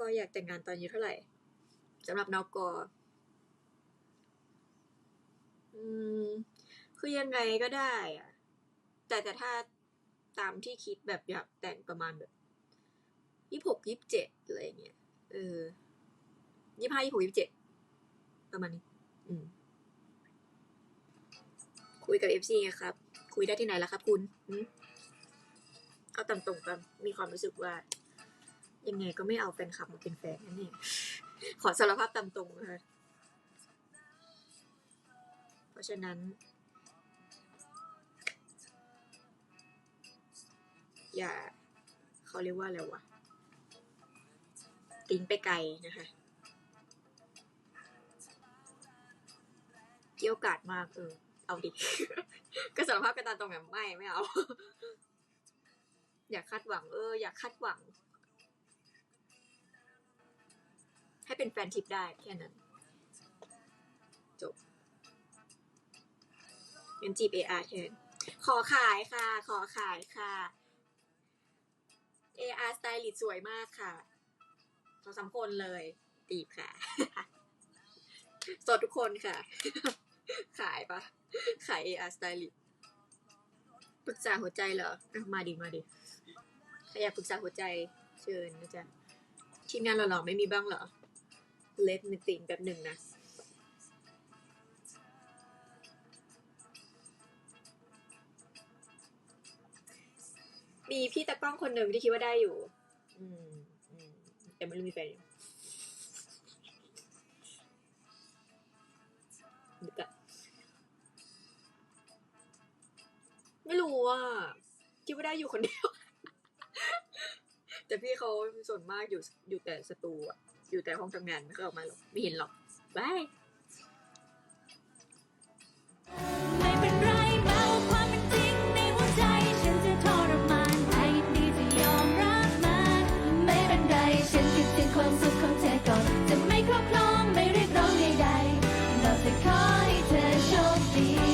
กอยากแต่งงานตอนอายุเท่าไหร่สำหรับนกอืม คือยังไงก็ได้อะแต่แต่ถ้าตามที่คิดแบบอยากแต่งประมาณแบบยี่หกยี่บเจ็ดอะไรเงี้ย เออยี่ห้ายี่หกยี่บเจ็ดประมาณนี้ อืม คุยกับเอฟซีไงครับ คุยได้ที่ไหนล่ะครับคุณ เอาตามตรงกันมีความรู้สึกว่า ยังไงก็ไม่เอาแฟนคลับมาเป็นแฟนนั่นเองขอสารภาพตามตรงนะคะเพราะฉะนั้น อย่าเขาเรียกว่าอะไรวะติ้งไปไกลนะคะเกี่ยวกาดมากเออเอาดิ ก็สารภาพกันตามตรงแบบไม่ไม่เอา อย่าคาดหวังเออ อย่าคาดหวัง ให้เป็นแฟนทิปได้แค่นั้น จบเงินจีบเออาแทนขอขายค่ะ ขอขายค่ะ AR สไตลิสสวยมากค่ะสองสามคนเลยตีบค่ะ สดทุกคนค่ะ ขายปะขาย AR สไตลิสปรึกษาหัวใจเหรอ มาดิมาดิใครอยากปรึกษาหัวใจเชิญนะจ๊ะทีมงานหล่อๆไม่มีบ้างเหรอ เลดมิติงแบบหนึ่งนะมีพี่ตะกล้องคนหนึ่งที่คิดว่าได้อยู่ อืมอืมแต่ไม่รู้มีแฟนอยู่นึกอะไม่รู้ว่าคิดว่าได้อยู่คนเดียว แต่พี่เขาส่วนมากอยู่อยู่แต่สตูอะ อยู่แต่ห้องทำงานไม่เคยออกมาหรอกไม่เห็นหรอกบายความสุขของเธอก่อนจะไม่ครอบครองไม่เรียกร้องใดๆเราจะขอ